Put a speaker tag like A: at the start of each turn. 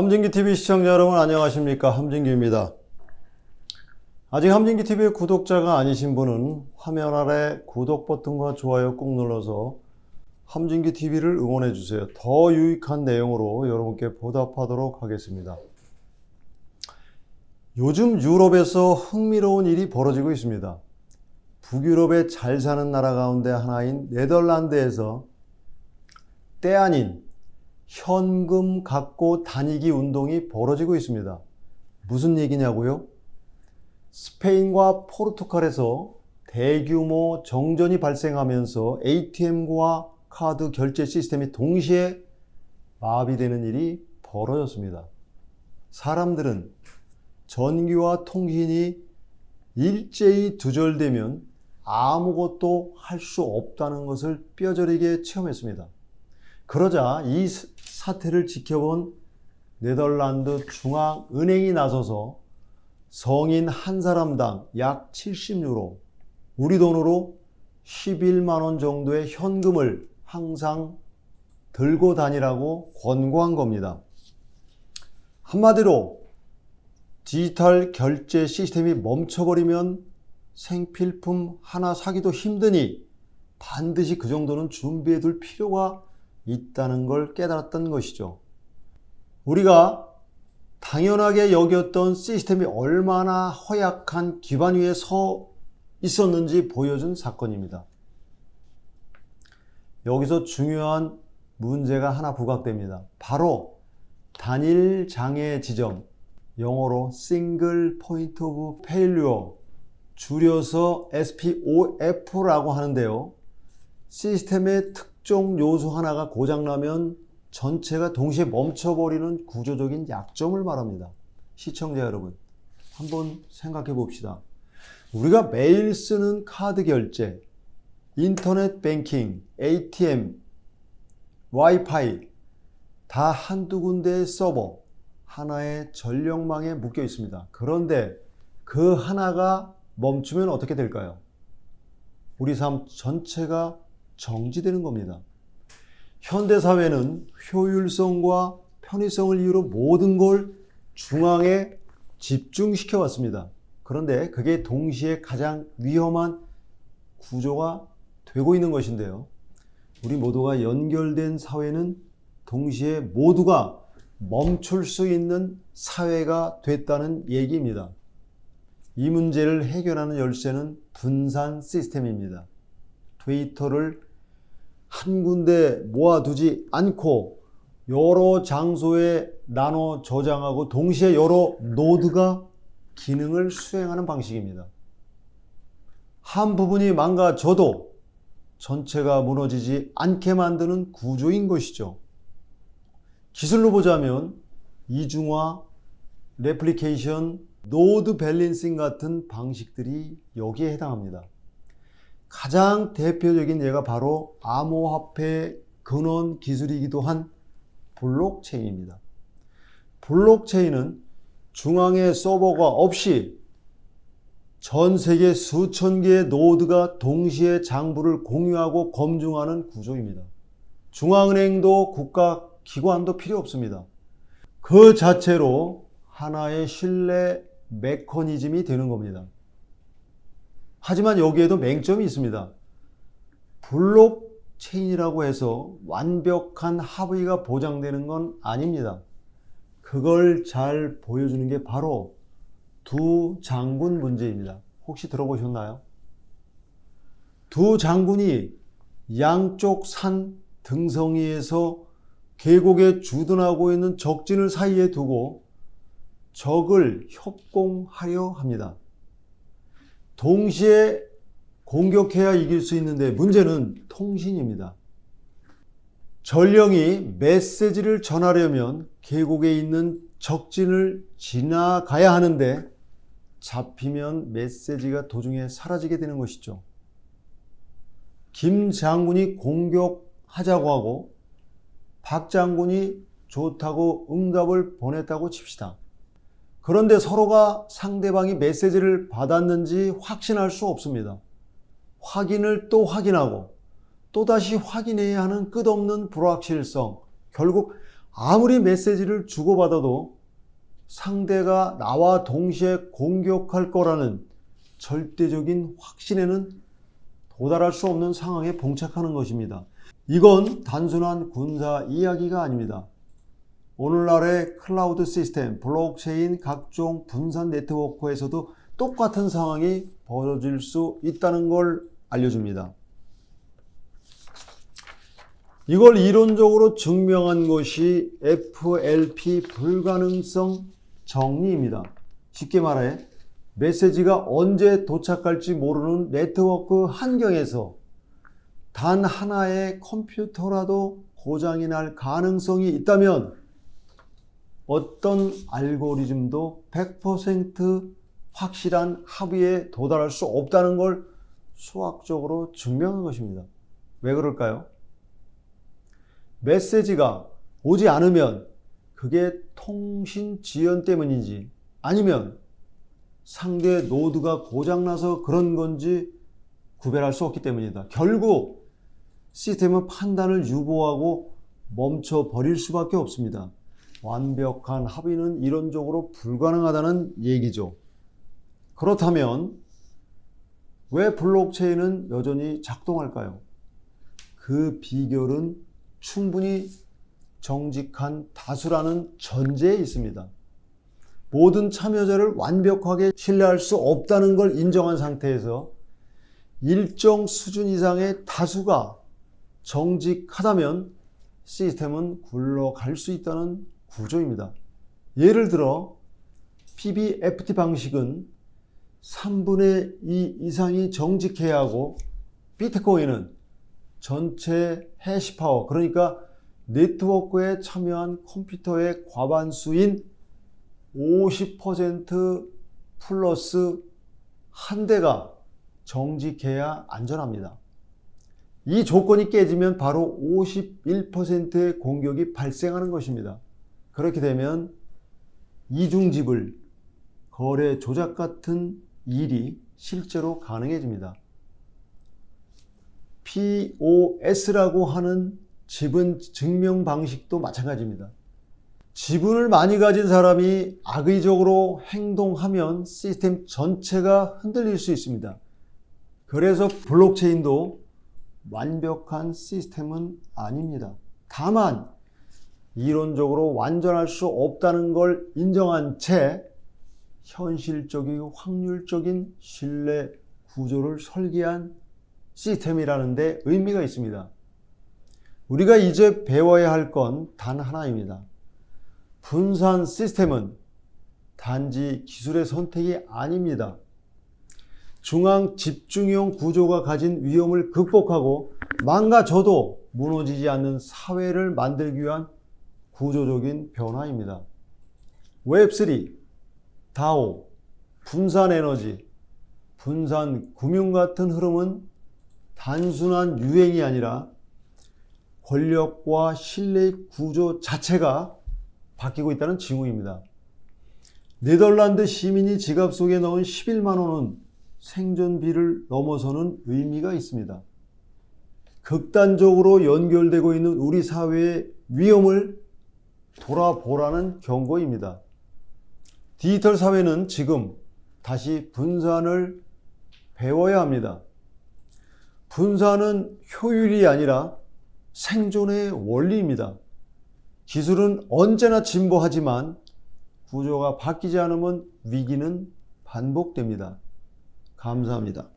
A: 함진기 TV 시청자 여러분 안녕하십니까 함진기입니다. 아직 함진기 TV의 구독자가 아니신 분은 화면 아래 구독 버튼과 좋아요 꾹 눌러서 함진기 TV를 응원해 주세요. 더 유익한 내용으로 여러분께 보답하도록 하겠습니다. 요즘 유럽에서 흥미로운 일이 벌어지고 있습니다. 북유럽에 잘 사는 나라 가운데 하나인 네덜란드에서 때 아닌 현금 갖고 다니기 운동이 벌어지고 있습니다. 무슨 얘기냐고요? 스페인과 포르투갈에서 대규모 정전이 발생하면서 ATM과 카드 결제 시스템이 동시에 마비되는 일이 벌어졌습니다. 사람들은 전기와 통신이 일제히 두절되면 아무것도 할 수 없다는 것을 뼈저리게 체험했습니다. 그러자 이 사태를 지켜본 네덜란드 중앙은행이 나서서 성인 한 사람당 약 70유로, 우리 돈으로 11만 원 정도의 현금을 항상 들고 다니라고 권고한 겁니다. 한마디로 디지털 결제 시스템이 멈춰버리면 생필품 하나 사기도 힘드니 반드시 그 정도는 준비해 둘 필요가 있다는 걸 깨달았던 것이죠. 우리가 당연하게 여겼던 시스템이 얼마나 허약한 기반 위에 서 있었는지 보여준 사건입니다. 여기서 중요한 문제가 하나 부각됩니다. 바로 단일 장애 지점, 영어로 Single Point of Failure, 줄여서 SPOF라고 하는데요. 시스템의 특 정 요소 하나가 고장나면 전체가 동시에 멈춰버리는 구조적인 약점을 말합니다. 시청자 여러분, 한번 생각해 봅시다. 우리가 매일 쓰는 카드 결제, 인터넷 뱅킹, ATM, 와이파이, 다 한두 군데의 서버, 하나의 전력망에 묶여 있습니다. 그런데 그 하나가 멈추면 어떻게 될까요? 우리 삶 전체가 정지되는 겁니다. 현대 사회는 효율성과 편의성을 이유로 모든 걸 중앙에 집중시켜 왔습니다. 그런데 그게 동시에 가장 위험한 구조가 되고 있는 것인데요. 우리 모두가 연결된 사회는 동시에 모두가 멈출 수 있는 사회가 됐다는 얘기입니다. 이 문제를 해결하는 열쇠는 분산 시스템입니다. 데이터를 한 군데 모아두지 않고 여러 장소에 나눠 저장하고 동시에 여러 노드가 기능을 수행하는 방식입니다. 한 부분이 망가져도 전체가 무너지지 않게 만드는 구조인 것이죠. 기술로 보자면 이중화, 레플리케이션, 노드 밸런싱 같은 방식들이 여기에 해당합니다. 가장 대표적인 예가 바로 암호화폐 근원 기술이기도 한 블록체인입니다. 블록체인은 중앙에 서버가 없이 전 세계 수천 개의 노드가 동시에 장부를 공유하고 검증하는 구조입니다. 중앙은행도 국가 기관도 필요 없습니다. 그 자체로 하나의 신뢰 메커니즘이 되는 겁니다. 하지만 여기에도 맹점이 있습니다. 블록체인이라고 해서 완벽한 합의가 보장되는 건 아닙니다. 그걸 잘 보여주는 게 바로 두 장군 문제입니다. 혹시 들어보셨나요? 두 장군이 양쪽 산 등성이에서 계곡에 주둔하고 있는 적진을 사이에 두고 적을 협공하려 합니다. 동시에 공격해야 이길 수 있는데 문제는 통신입니다. 전령이 메시지를 전하려면 계곡에 있는 적진을 지나가야 하는데 잡히면 메시지가 도중에 사라지게 되는 것이죠. 김 장군이 공격하자고 하고 박 장군이 좋다고 응답을 보냈다고 칩시다. 그런데 서로가 상대방이 메시지를 받았는지 확신할 수 없습니다. 확인을 또 확인하고 또다시 확인해야 하는 끝없는 불확실성. 결국 아무리 메시지를 주고받아도 상대가 나와 동시에 공격할 거라는 절대적인 확신에는 도달할 수 없는 상황에 봉착하는 것입니다. 이건 단순한 군사 이야기가 아닙니다. 오늘날의 클라우드 시스템, 블록체인 각종 분산 네트워크에서도 똑같은 상황이 벌어질 수 있다는 걸 알려줍니다. 이걸 이론적으로 증명한 것이 FLP 불가능성 정리입니다. 쉽게 말해 메시지가 언제 도착할지 모르는 네트워크 환경에서 단 하나의 컴퓨터라도 고장이 날 가능성이 있다면 어떤 알고리즘도 100% 확실한 합의에 도달할 수 없다는 걸 수학적으로 증명한 것입니다. 왜 그럴까요? 메시지가 오지 않으면 그게 통신 지연 때문인지 아니면 상대 노드가 고장나서 그런 건지 구별할 수 없기 때문이다. 결국 시스템은 판단을 유보하고 멈춰 버릴 수밖에 없습니다. 완벽한 합의는 이론적으로 불가능하다는 얘기죠. 그렇다면 왜 블록체인은 여전히 작동할까요? 그 비결은 충분히 정직한 다수라는 전제에 있습니다. 모든 참여자를 완벽하게 신뢰할 수 없다는 걸 인정한 상태에서 일정 수준 이상의 다수가 정직하다면 시스템은 굴러갈 수 있다는 구조입니다. 예를 들어 PBFT 방식은 3분의 2 이상이 정직해야 하고 비트코인은 전체 해시파워 그러니까 네트워크에 참여한 컴퓨터의 과반수인 50% 플러스 한 대가 정직해야 안전합니다. 이 조건이 깨지면 바로 51%의 공격이 발생하는 것입니다. 그렇게 되면 이중지불, 거래 조작 같은 일이 실제로 가능해집니다. POS라고 하는 지분 증명 방식도 마찬가지입니다. 지분을 많이 가진 사람이 악의적으로 행동하면 시스템 전체가 흔들릴 수 있습니다. 그래서 블록체인도 완벽한 시스템은 아닙니다. 다만 이론적으로 완전할 수 없다는 걸 인정한 채 현실적이고 확률적인 신뢰 구조를 설계한 시스템이라는 데 의미가 있습니다. 우리가 이제 배워야 할 건 단 하나입니다. 분산 시스템은 단지 기술의 선택이 아닙니다. 중앙 집중형 구조가 가진 위험을 극복하고 망가져도 무너지지 않는 사회를 만들기 위한 구조적인 변화입니다. 웹3, 다오, 분산 에너지, 분산 금융 같은 흐름은 단순한 유행이 아니라 권력과 신뢰의 구조 자체가 바뀌고 있다는 징후입니다. 네덜란드 시민이 지갑 속에 넣은 11만 원은 생존비를 넘어서는 의미가 있습니다. 극단적으로 연결되고 있는 우리 사회의 위험을 돌아보라는 경고입니다. 디지털 사회는 지금 다시 분산을 배워야 합니다. 분산은 효율이 아니라 생존의 원리입니다. 기술은 언제나 진보하지만 구조가 바뀌지 않으면 위기는 반복됩니다. 감사합니다.